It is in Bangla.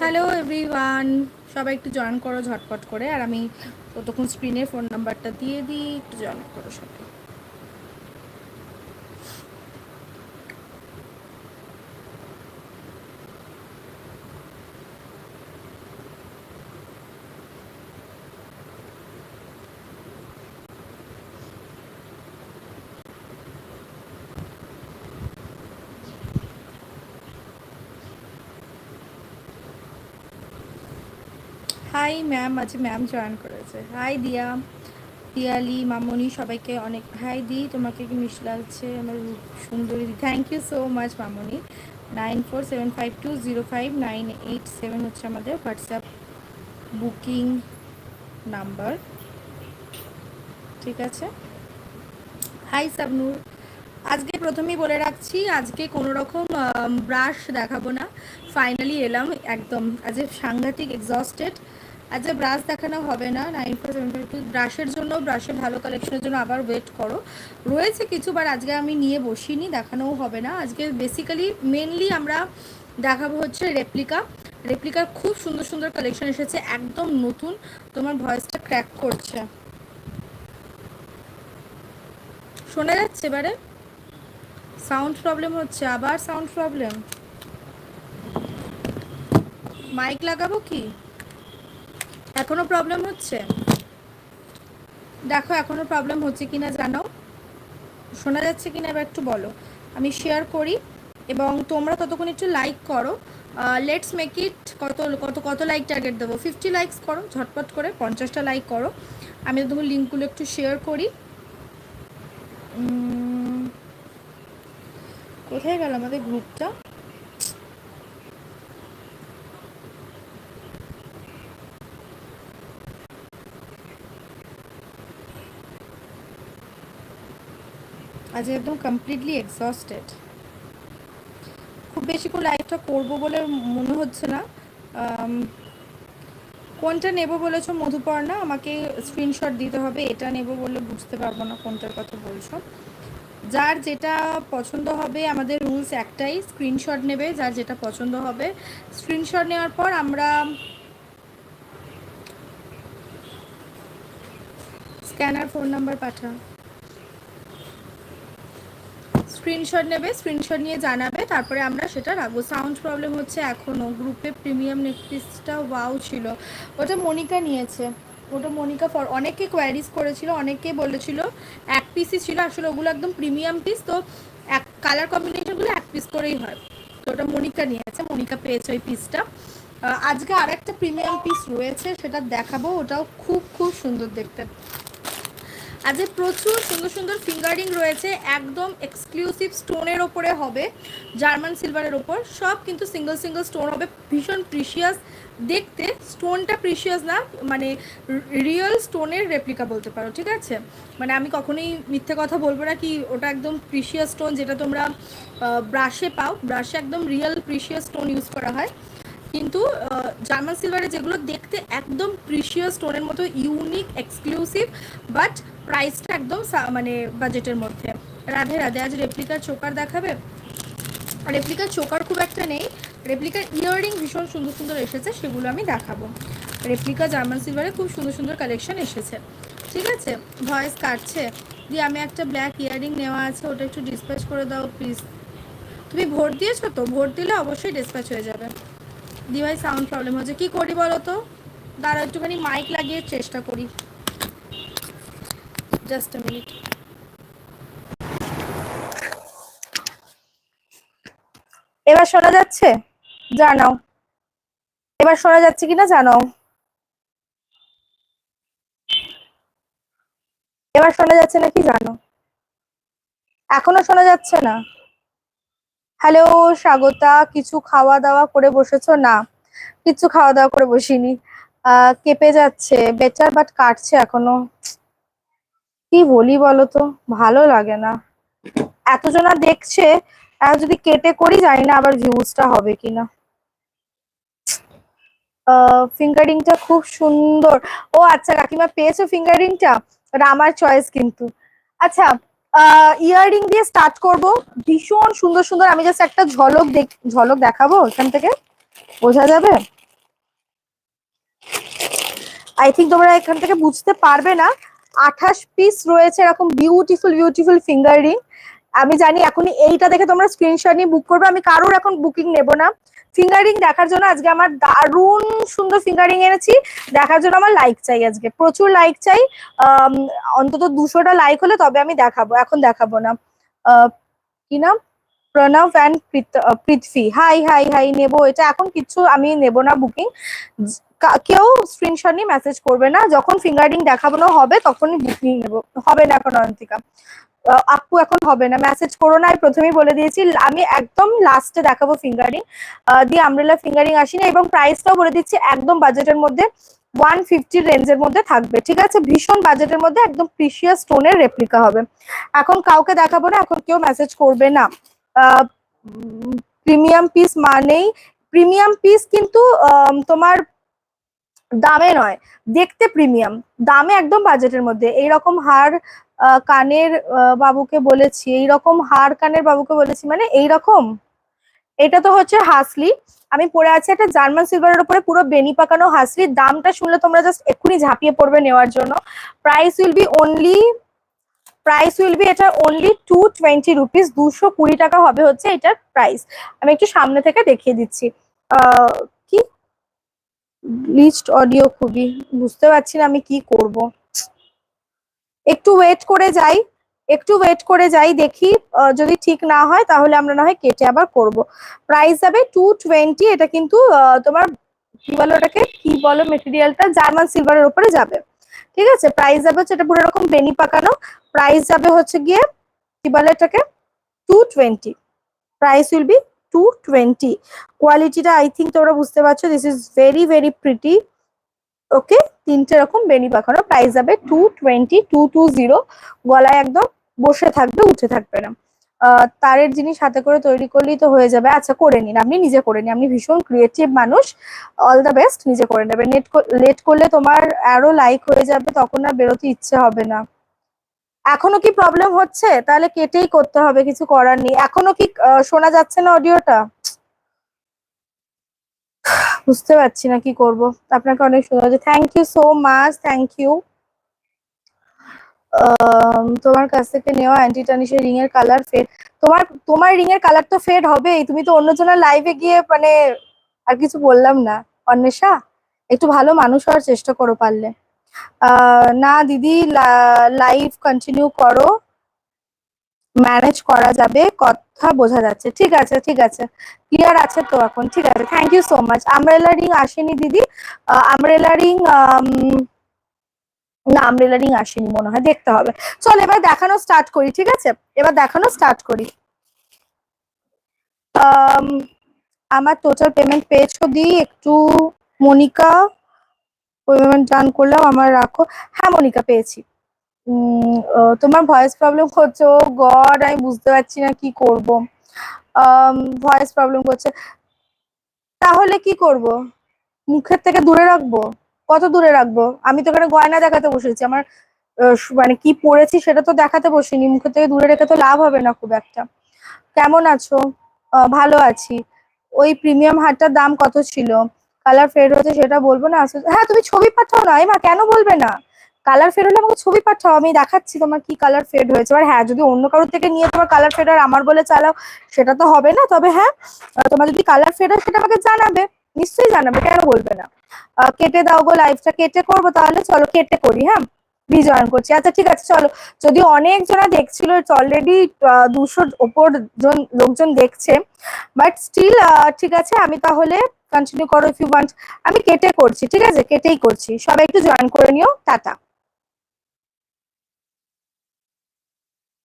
হ্যালো এভরিওয়ান সবাই একটু জয়েন করো ঝটপট করে, আর আমি ততক্ষণ স্ক্রিনে ফোন নাম্বারটা দিয়ে দিই, একটু জয়েন করো সবাই। হাই ম্যাম আছে ম্যাম জয়েন করেছে। হাই দিয়া পিয়ালি মামনি সবাইকে অনেক হাই দি তোমাকে কি মিশ লাগছে? আমার সুন্দরী দি thank you so much Mamoni nine four seven five two zero five nine eight seven হচ্ছে আমাদের হোয়াটসঅ্যাপ বুকিং নাম্বার ঠিক আছে? হাই সাবনুর আজকে প্রথমেই বলে রাখছি, আজকে কোনো রকম ব্রাশ দেখাবো না। ফাইনালি এলাম, একদম আজ এ সাংঘাতিক এক্সস্টেড আজ ব্রাশ দেখানো হবে না nine four seven five two ব্রাশের জন্য ব্রাশের ভালো কালেকশনের জন্য আবার ওয়েট করো। রয়েছে কিছু বার আজকে আমি নিয়ে বসিনি, দেখানোও হবে না। আজকে বেসিক্যালি মেনলি আমরা দেখাবো হচ্ছে রেপ্লিকা রেপ্লিকার খুব সুন্দর সুন্দর কালেকশন এসেছে, একদম নতুন। তোমার ভয়েসটা ক্র্যাক করছে। শোনা যাচ্ছে এবারে? সাউন্ড প্রবলেম হচ্ছে, আবার সাউন্ড প্রবলেম মাইক লাগাবো কি? এখনও প্রবলেম হচ্ছে? দেখো, এখনও প্রবলেম হচ্ছে কিনা জানাও। শোনা যাচ্ছে কিনা এবার একটু বলো। আমি শেয়ার করি এবং তোমরা ততক্ষণ একটু লাইক করো। লেটস মেক ইট কত কত কত লাইক টার্গেট দেবো? ফিফটি লাইকস করো, ঝটপট করে পঞ্চাশটা লাইক করো। আমি তোমার লিঙ্কগুলো একটু শেয়ার করি। কোথায় গেল আমাদের গ্রুপটা আজ একদম কমপ্লিটলি এক্সস্টেড খুব বেশি করে লাইভটা করব বলে মনে হচ্ছে না। কোনটা নেব বলেছ মধুপর্ণা? আমাকে স্ক্রিনশট দিতে হবে, এটা নেব বলে বুঝতে পারব না কোনটার কথা বলছো। যার যেটা পছন্দ হবে, আমাদের রুলস একটাই স্ক্রিনশট নেবে, যার যেটা পছন্দ হবে। স্ক্রিনশট নেওয়ার পর আমরা স্ক্যানার ফোন নাম্বার পাঠা স্ক্রিনশট নেবে স্ক্রিনশট নিয়ে জানাবে, তারপরে আমরা সেটা রাখব। সাউন্ড প্রবলেম হচ্ছে এখনও গ্রুপে প্রিমিয়াম নেকপিসটা ওয়াও ছিল। ওটা মনিকা নিয়েছে। ওটা মনিকা ফর অনেকে কোয়ারিজ করেছিল অনেকে বলেছিল, এক পিসই ছিল, আসলে ওগুলো একদম প্রিমিয়াম পিস তো এক কালার কম্বিনেশনগুলো এক পিস করেই হয়। তো ওটা মনিকা নিয়েছে, মনিকা পেয়েছে ওই পিসটা আজকে আর একটা প্রিমিয়াম পিস রয়েছে, সেটা দেখাবো, ওটাও খুব খুব সুন্দর দেখতে। আজ প্রচুর সুন্দর সুন্দর ফিঙ্গারিং রয়েছে, একদম এক্সক্লুসিভ স্টোনের ওপরে হবে, জার্মান সিলভারের ওপর। সব কিন্তু সিঙ্গল সিঙ্গল স্টোন হবে, ভীষণ প্রিশিয়াস দেখতে স্টোনটা প্রিশিয়াস না মানে রিয়েল স্টোনের রেপ্লিকা বলতে পারো, ঠিক আছে? মানে আমি কখনোই মিথ্যে কথা বলব না কি ওটা একদম প্রিশিয়াস স্টোন যেটা তোমরা ব্রাশে পাও। ব্রাশে একদম রিয়েল প্রিশিয়াস স্টোন ইউজ করা হয়। কিন্তু জার্মান সিলভারে যেগুলো দেখতে একদম প্রিশিয়াস স্টোনের মতো ইউনিক এক্সক্লুসিভ বাট প্রাইসটা একদম মানে বাজেটের মধ্যে। রাধে রাধে, আজ রেপ্লিকার চোকার দেখাবে। রেপ্লিকার চোকার খুব একটা নেই। রেপ্লিকার ইয়াররিং ভীষণ সুন্দর সুন্দর এসেছে, সেগুলো আমি দেখাবো। রেপ্লিকা জার্মান সিলভারে খুব সুন্দর সুন্দর কালেকশন এসেছে। ঠিক আছে? ভয়েস কাটছে। দিয়ে আমি একটা ব্ল্যাক ইয়াররিং নেওয়া আছে, ওটা একটু ডিসপ্যাচ করে দাও প্লিজ তুমি ভোট দিয়েছ তো? ভোট দিলে অবশ্যই ডিসপ্যাচ হয়ে যাবে। দি ভাই সাউন্ড প্রবলেম হচ্ছে। কী করি বলো তো? দাঁড়া একটুখানি মাইক লাগিয়ে চেষ্টা করি। জাস্ট আ মিনিট এবার শোনা যাচ্ছে? জানাও। এবার শোনা যাচ্ছে কিনা জানাও। এবার শোনা যাচ্ছে নাকি জানো এখনও শোনা যাচ্ছে না। হ্যালো, স্বাগতা। কিছু খাওয়া দাওয়া করে বসেছো? না, কিছু খাওয়া দাওয়া করে বসিনি। আহ, কেঁপে যাচ্ছে। বেটার বাট কাটছে এখনও। কি বলি বলো তো ভালো লাগে না। এতজনা দেখছে যদি কেটে করি জানি না আবার ভিউজটা হবে কিনা। ফিঙ্গারিংটা খুব সুন্দর। ও আচ্ছা কাকিমা পেয়েছ ফিঙ্গারিংটা আমার চয়েস কিন্তু। আচ্ছা ইয়াররিং দিয়ে স্টার্ট করব। ভীষণ সুন্দর সুন্দর। আমি জাস্ট একটা ঝলক ঝলক দেখাবো এখান থেকে। বোঝা যাবে? আই থিঙ্ক তোমরা এখান থেকে বুঝতে পারবে না। আঠাশ পিস রয়েছে এরকম বিউটিফুল বিউটিফুল ফিঙ্গার রিং আমি জানি এখনই এইটা দেখে তোমরা স্ক্রিনশট নিয়ে বুক করবে। আমি কারোর এখন বুকিং নেব না। ফিঙ্গারিং দেখার জন্য আজকে আমার দারুণ সুন্দর ফিঙ্গারিং এনেছি। দেখার জন্য আমার লাইক চাই আজকে। প্রচুর লাইক চাই। অন্তত দুশোটা লাইক হলে তবে আমি দেখাবো। এখন দেখাবো না। কি নাম? Pranab and Prithvi. Hi hi hi নেব এটা। এখন কিছু আমি নেব না বুকিং কেউ স্ক্রিনশট নিয়ে মেসেজ করবে না। যখন ফিঙ্গারিং দেখানো হবে, তখনই বুকিং নেব। হবে না এখন অন্তিকা। আপু এখন হবে না। মেসেজ করো না। প্রথমেই বলে দিয়েছি, আমি একদম লাস্টে দেখাবো ফিঙ্গারিং দিয়ে আমরেলা ফিঙ্গারিং আসি না এবং প্রাইসটাও বলে দিচ্ছি, একদম বাজেটের মধ্যে ওয়ান ফিফটি রেঞ্জের মধ্যে থাকবে। ঠিক আছে? ভীষণ বাজেটের মধ্যে, একদম প্রিশিয়াস স্টোনের রেপ্লিকা হবে। এখন কাউকে দেখাবো না, এখন কেউ মেসেজ করবে না। প্রিমিয়াম পিস মানেই প্রিমিয়াম পিস কিন্তু তোমার দামে নয়, দেখতে প্রিমিয়াম দামে একদম বাজেটের মধ্যে। এইরকম হার কানের বাবুকে বলেছি, এইরকম হার কানের বাবুকে বলেছি মানে এইরকম। এটা তো হচ্ছে হাসলি। আমি পরে আছি একটা জার্মান সিলভারের উপরে, পুরো বেনি পাকানো হাসলির। দামটা শুনলে তোমরা জাস্ট এক্ষুনি ঝাঁপিয়ে পড়বে নেওয়ার জন্য। Price will be only price will be এটা অনলি টু টোয়েন্টি রুপিস দুশো কুড়ি টাকা হবে হচ্ছে এটার প্রাইস আমি একটু সামনে থেকে দেখিয়ে দিচ্ছি। কি? লিস্ট অডিও খুবই, বুঝতে পারছি না আমি কি করব। একটু ওয়েট করে যাই, একটু ওয়েট করে যাই, দেখি যদি ঠিক না হয় তাহলে আমরা না হয় কেটে আবার করব। প্রাইস যাবে টু টোয়েন্টি এটা কিন্তু তোমার কি বলো ওটাকে? কি বলো মেটেরিয়ালটা জার্মান সিলভারের উপরে যাবে। ঠিক আছে? প্রাইস যাবে হচ্ছে এটা পুরো রকম বেনি পাকানো। প্রাইস যাবে হচ্ছে গিয়ে, কি বলে এটাকে? Two twenty price will be two twenty কোয়ালিটিটা আই থিঙ্ক তোমরা বুঝতে পারছ this is very very pretty okay তিনটে রকম বেনি পাকানো। প্রাইস যাবে two twenty two two zero গলায় একদম বসে থাকবে, উঠে থাকবে না। তারের জিনিস হাতে করে তৈরি করলেই তো হয়ে যাবে। আচ্ছা করে নিন। আপনি নিজে করে নিন। আপনি ভীষণ ক্রিয়েটিভ মানুষ। অল দ্য বেস্ট নিজে করে নেবে নেট লেট করলে তোমার আরও লাইক হয়ে যাবে, তখন আর বেরোতে ইচ্ছে হবে না। এখনও কি প্রবলেম হচ্ছে? তাহলে কেটেই করতে হবে, কিছু করার নেই। এখনও কি শোনা যাচ্ছে না অডিওটা বুঝতে পারছি না কি করব। আপনাকে অনেক সুন্দর thank you so much thank you তোমার কাছ থেকে নেওয়া অ্যান্টি টানিশের রিং এর কালার ফেড তোমার তোমার রিং এর কালার তো ফেড হবেই, তুমি তো অন্যজনের লাইভে গিয়ে মানে আর কিছু বললাম না। অন্বেষা, একটু ভালো মানুষ হওয়ার চেষ্টা করো পারলে। না দিদি লাইভ কন্টিনিউ করো। ম্যানেজ করা যাবে, কথা বোঝা যাচ্ছে। ঠিক আছে ঠিক আছে। ক্লিয়ার আছে তো এখন, ঠিক আছে। Thank you so much umbrella ring আসেনি দিদি। আমরেলা রিং না আমরেলা রিং আসেনি মনে হয় দেখতে হবে। চল এবার দেখানো স্টার্ট করি ঠিক আছে? এবার দেখানো স্টার্ট করি। আম, আমার টোটাল পেমেন্ট পেয়েছ দি একটু মনিকা পেমেন্ট ডান করলাম আমার রাখো। হ্যাঁ মনিকা পেয়েছি। তোমার ভয়েস প্রবলেম হচ্ছে ও গড আমি বুঝতে পারছি না কি করব। ভয়েস প্রবলেম করছে তাহলে কি করব? মুখের থেকে দূরে রাখব? কত দূরে রাখব? আমি তো এখানে গয়না দেখাতে বসেছি। আমার মানে কি পরেছি সেটা তো দেখাতে বসিনি। মুখের থেকে দূরে রেখে তো লাভ হবে না খুব একটা। কেমন আছো? ভালো আছি। ওই প্রিমিয়াম হারটার দাম কত ছিল? কালার ফেড হচ্ছে সেটা বলব না? হ্যাঁ তুমি ছবি পাঠাও না। এমা, কেন বলবে না? কালার ফেড হলে আমাকে ছবি পাঠাও। আমি দেখাচ্ছি তোমার কি কালার ফেড হয়েছে। আর হ্যাঁ যদি অন্য কারোর থেকে নিয়ে তোমার কালার ফেড আর আমার বলে চালাও, সেটা তো হবে না। তবে হ্যাঁ তোমার যদি কালার ফেড হয় সেটা আমাকে জানাবে। নিশ্চয়ই জানাবে, কেন বলবে না? কেটে দাও গো লাইফটা কেটে করব তাহলে চলো, কেটে করি হ্যাঁ? বিজয়ন করছি। আচ্ছা ঠিক আছে, চলো। যদি অনেক জনা দেখছিল অলরেডি দুশোর ওপর জন, লোকজন দেখছে। বাট স্টিল ঠিক আছে, আমি তাহলে কন্টিনিউ করো ইফ ইউ ওয়ান্ট আমি কেটে করছি, ঠিক আছে? কেটেই করছি। সবাই একটু জয়েন করে নিও। টাটা।